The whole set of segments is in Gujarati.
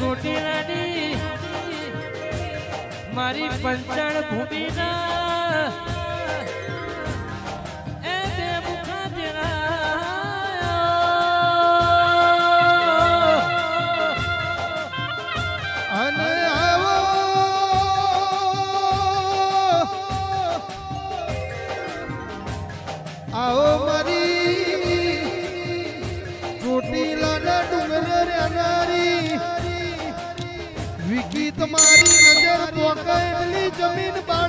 ચોટીલાની મારી પંચણ ભૂમિના. એ તે મુખાજરા जमीन बा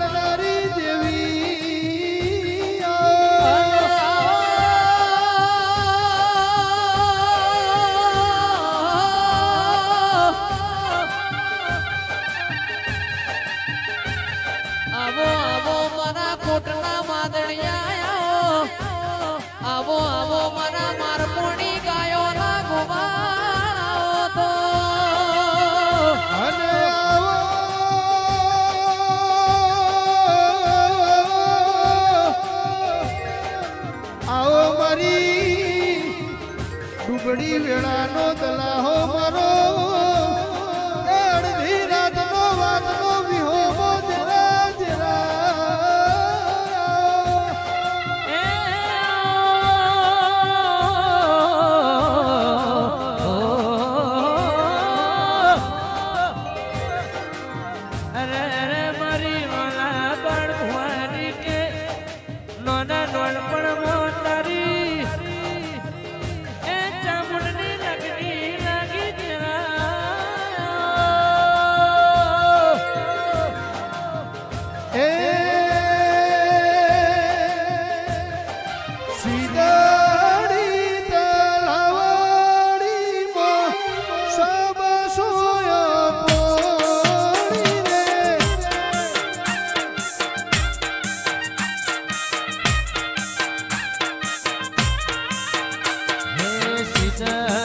Krishna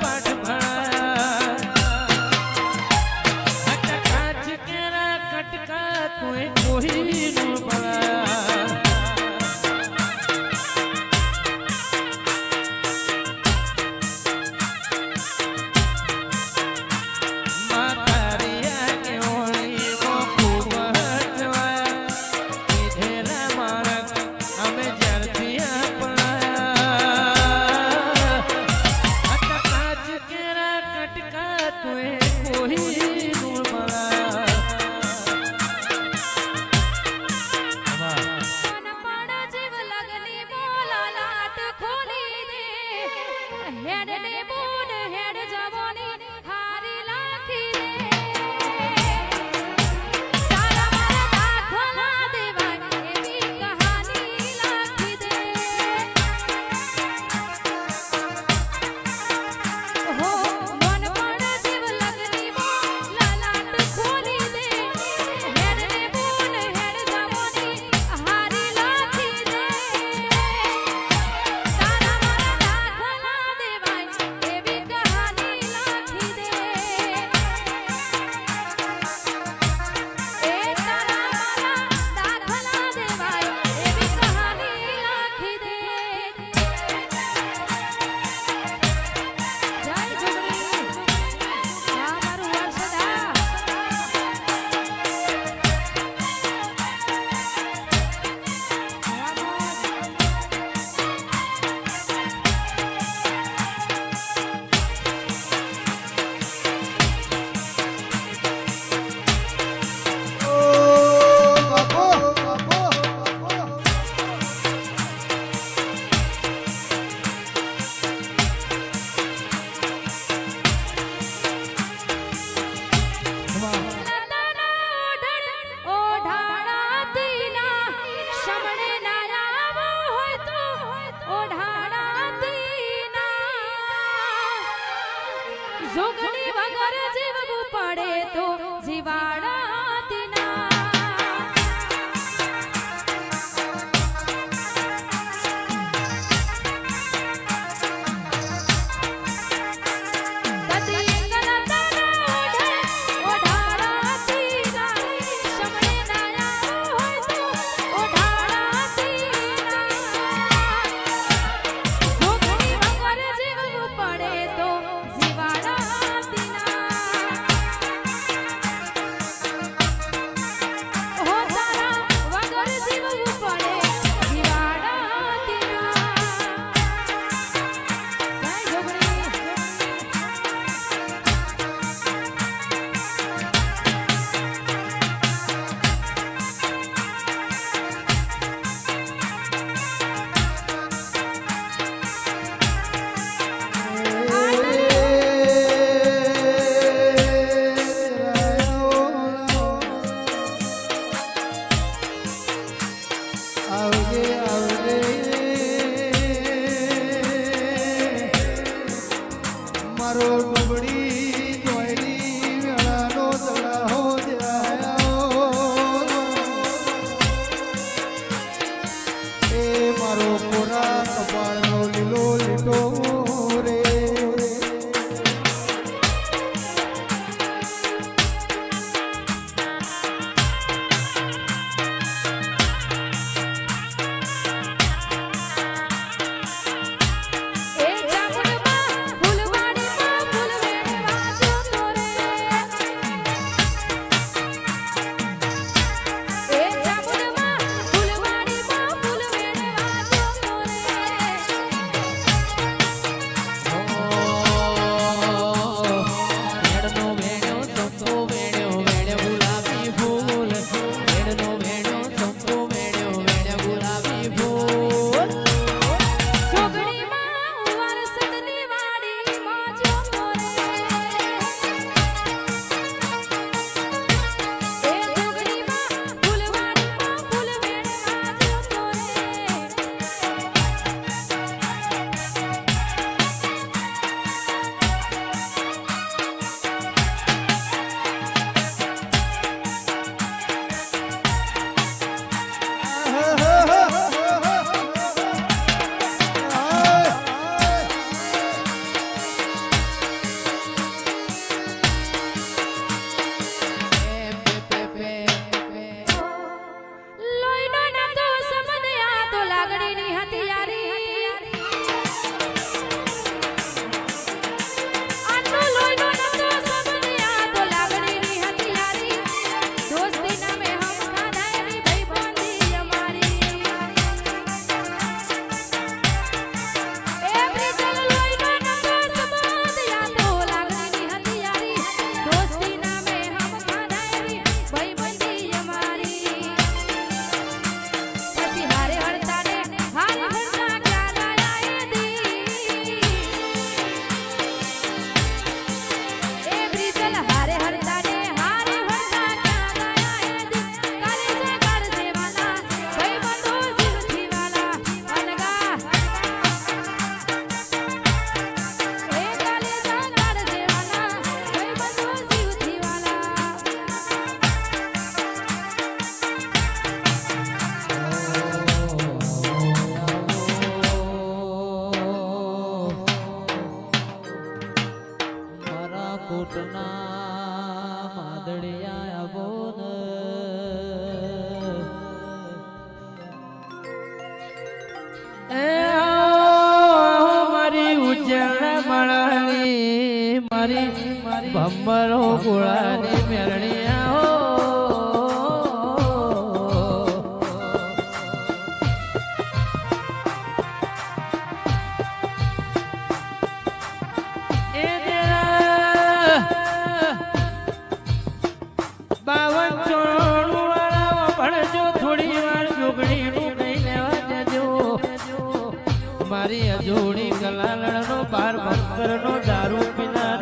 பாடு હેડ ને બોન હેડ જવો. por મેળો ભોળાની મેળણી આવો બાવન ચોણું વાળા થોડી વાર જોગણીનું નહીં લેવા જજો મારી અજોડી કલાલણનો પાર ભક્તરનો દારૂ પીનાર